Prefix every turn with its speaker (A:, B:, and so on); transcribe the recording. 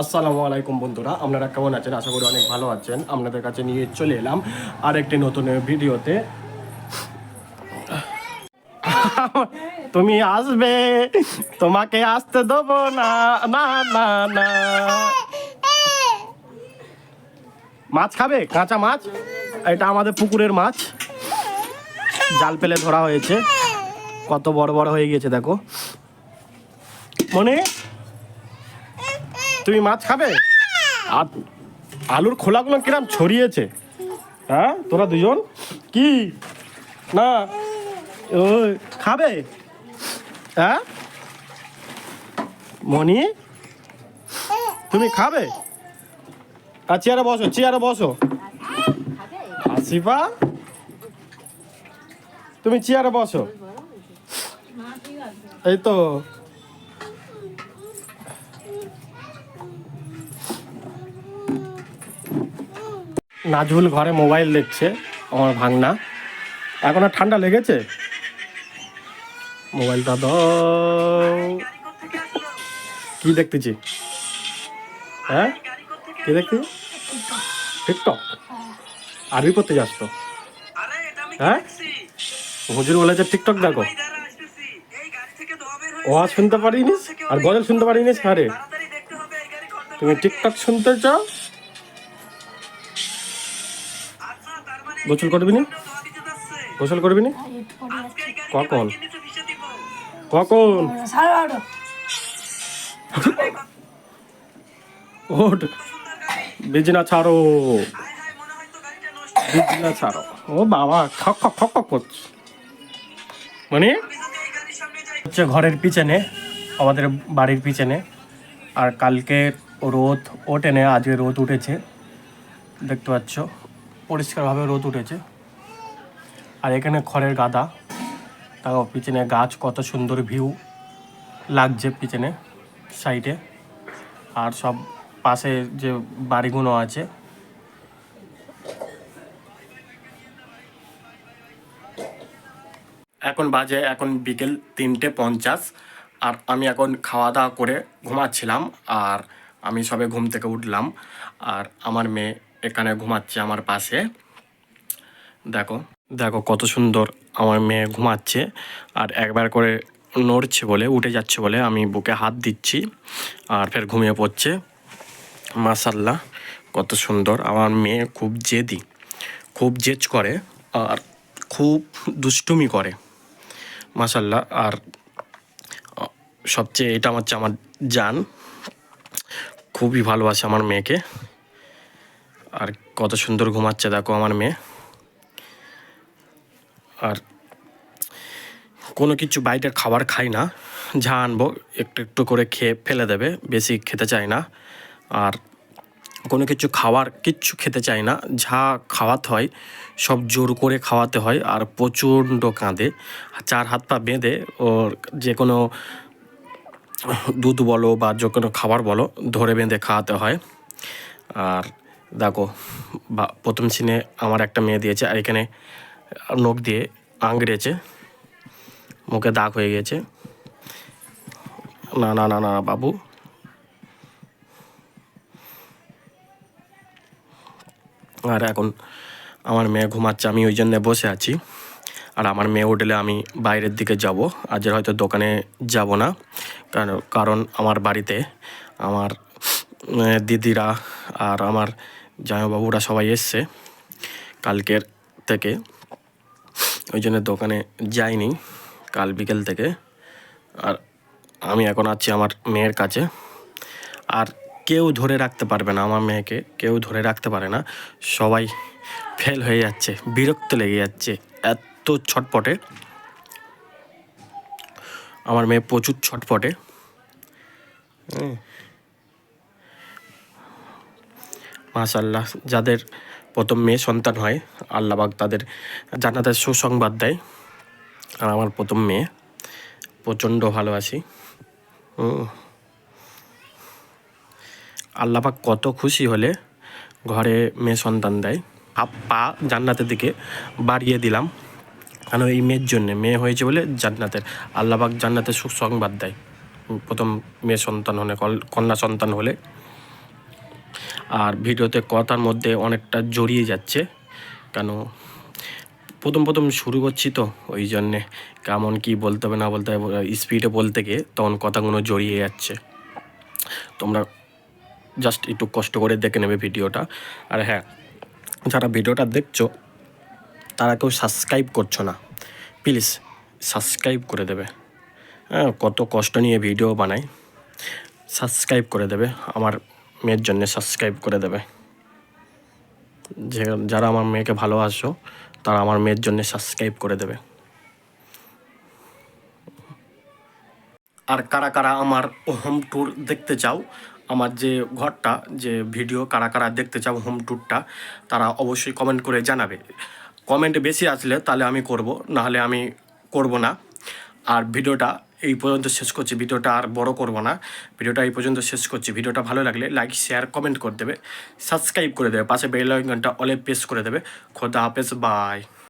A: আসসালামু আলাইকুম বন্ধুরা, আপনারা কেমন আছেন? আশা করি অনেক ভালো আছেন। আপনাদের কাছে নিয়ে চলে এলাম আর একটি নতুন ভিডিওতে। তুমি আসবে, তোমাকে আসতে দেবো না না না না। মাছ খাবে? কাঁচা মাছ? এটা আমাদের পুকুরের মাছ। জাল পেলে ধরা হয়েছে। কত বড় বড় হয়ে গিয়েছে, দেখো। মনে তুমি মাছ খাবে? আর আলুর খোলাগুলো কিরাম ছড়িয়েছে? হ্যাঁ তোরা দুজন? কি? না। খাবে? হ্যাঁ মনি তুমি খাবে? আর চেয়ারে বসো চেয়ারে বসো। আসিফা? তুমি চেয়ারে বসো। এই তো। নাজুল ঘরে মোবাইল দেখছে আমার ভাঙনা। এখন আর ঠান্ডা লেগেছে? মোবাইলটা দাও। কি দেখতেছি? হ্যাঁ? কি দেখতে টিকটক। আরবি করতে যাস তো। হ্যাঁ? হুজুর বলেছে টিকটক দেখো। ও আজ শুনতে পারিনি আর গজল শুনতে পারিনি আরে। তুমি টিকটক শুনতে চাও? গোসল করবি না? গোসল করবি না? কখন? কখন? ওঠ। বিজনা ছাড়ো। বিজনা ছাড়ো। ও বাবা, খক খক খক খক করছে। মানে? হচ্ছে ঘরের পিছনে, আমাদের বাড়ির পিছনে। আর কালকে রোদ ওঠেনে, আজকে রোদ উঠেছে। দেখতে পাচ্ছ? পরিষ্কারভাবে রোদ উঠেছে। আর এখানে খড়ের গাদা। তাও পিছনে গাছ কত সুন্দর ভিউ লাগছে পিছনে, সাইডে। আর সব পাশে যে বাড়িগুলো আছে। এখন বাজে এখন বিকেল তিনটে পঞ্চাশ। আর আমি এখন খাওয়া দাওয়া করে ঘুমাচ্ছিলাম। আর আমি সবে ঘুম থেকে উঠলাম। আর আমার মেয়ে এখানে ঘুমাচ্ছে আমার পাশে। দেখো দেখো কত সুন্দর আমার মেয়ে ঘুমাচ্ছে। আর একবার করে নড়ছে বলে, উঠে যাচ্ছে বলে আমি বুকে হাত দিচ্ছি। আর ফের ঘুমিয়ে পড়ছে। মাসাল্লাহ কত সুন্দর। আমার মেয়ে খুব জেদি, খুব জেজ করে আর খুব দুষ্টুমি করে। মাসাল্লাহ আর সবচেয়ে এটা হচ্ছে আমার জান। খুবই ভালোবাসে আমার মেয়েকে। আর কত সুন্দর ঘুমাচ্ছে দেখো আমার মেয়ে। আর কোনো কিছু বাইরের খাবার খাই না। যা আনব, একটু একটু করে খেয়ে ফেলে দেবে, বেশি খেতে চায় না। আর কোনো কিছু খাওয়ার কিচ্ছু খেতে চায় না। যা খাওয়াতে হয়, সব জোর করে খাওয়াতে হয় আর প্রচণ্ড কাঁদে। চার হাত পা বেঁধে ওর যে কোনো দুধ বলো বা যে কোনো খাবার বলো, ধরে বেঁধে খাওয়াতে হয়। আর দেখো, বা প্রথম সিনে আমার একটা মেয়ে দিয়েছে আর এখানে নখ দিয়ে আংড়েছে, মুখে দাগ হয়ে গেছে। না না না না বাবু। আর এখন আমার মেয়ে ঘুমাচ্ছে, আমি ওই জন্যে বসে আছি। আর আমার মেয়ে উঠলে আমি বাইরের দিকে যাব, আজ হয়তো দোকানে যাব না। কারণ আমার বাড়িতে আমার দিদিরা আর আমার জামাইবাবুরা সবাই এসছে কালকের থেকে। ওই জন্য দোকানে যাইনি কাল বিকেল থেকে। আর আমি এখন আছি আমার মেয়ের কাছে। আর কেউ ধরে রাখতে পারবে না আমার মেয়েকে, কেউ ধরে রাখতে পারে না। সবাই ফেল হয়ে যাচ্ছে, বিরক্ত লেগে যাচ্ছে এত ছটপটে। আমার মেয়ে প্রচুর ছটপটে। মাশাল্লাহ যাদের প্রথম মেয়ে সন্তান হয়, আল্লাহবাক তাদের জান্নাতের সুসংবাদ দেয়। আর আমার প্রথম মেয়ে, প্রচণ্ড ভালোবাসি। আল্লাপাক কত খুশি হলে ঘরে মেয়ে সন্তান দেয়। হাফ পা জান্নাতের দিকে বাড়িয়ে দিলাম। কারণ এই মেয়ের জন্যে, মেয়ে হয়েছে বলে জান্নাতের আল্লাপাক জান্নাতের সুসংবাদ দেয়। প্রথম মেয়ে সন্তান হলে কন্যা সন্তান হলে। আর ভিডিওতে কথার মধ্যে অনেকটা জড়িয়ে যাচ্ছে। কেন? প্রথম প্রথম শুরু করছি তো, ওই জন্যে। কেমন কি বলতে হবে, না বলতে হবে স্পিডে বলতে গিয়ে তখন কথাগুলো জড়িয়ে যাচ্ছে। তোমরা জাস্ট একটু কষ্ট করে দেখে নেবে ভিডিওটা। আর হ্যাঁ যারা ভিডিওটা দেখছ, তারা কেউ সাবস্ক্রাইব করছ না প্লিজ সাবস্ক্রাইব করে দেবে। হ্যাঁ কত কষ্ট নিয়ে ভিডিও বানাই সাবস্ক্রাইব করে দেবে। আমার মেয়ের জন্য সাবস্ক্রাইব করে দেবে। যে, যারা আমার মেয়েকে ভালোবাসো, তারা আমার মেয়ের জন্য সাবস্ক্রাইব করে দেবে। আর কারা কারা আমার হোম ট্যুর দেখতে চাও, আমার যে ঘরটা, যে ভিডিও কারা কারা দেখতে চাও হোম ট্যুরটা তারা অবশ্যই কমেন্ট করে জানাবে। কমেন্ট বেশি আসলে তাহলে আমি করব, নাহলে আমি করব না। আর ভিডিওটা এই পর্যন্ত শেষ করছি, ভিডিওটা আর বড় করব না। ভিডিওটা এই পর্যন্ত শেষ করছি। ভিডিওটা ভালো লাগলে লাইক শেয়ার কমেন্ট করে দেবে। সাবস্ক্রাইব করে দেবে। পাশে বেল আইকনটা অলে প্রেস করে দেবে। খোদা হাফেজ বাই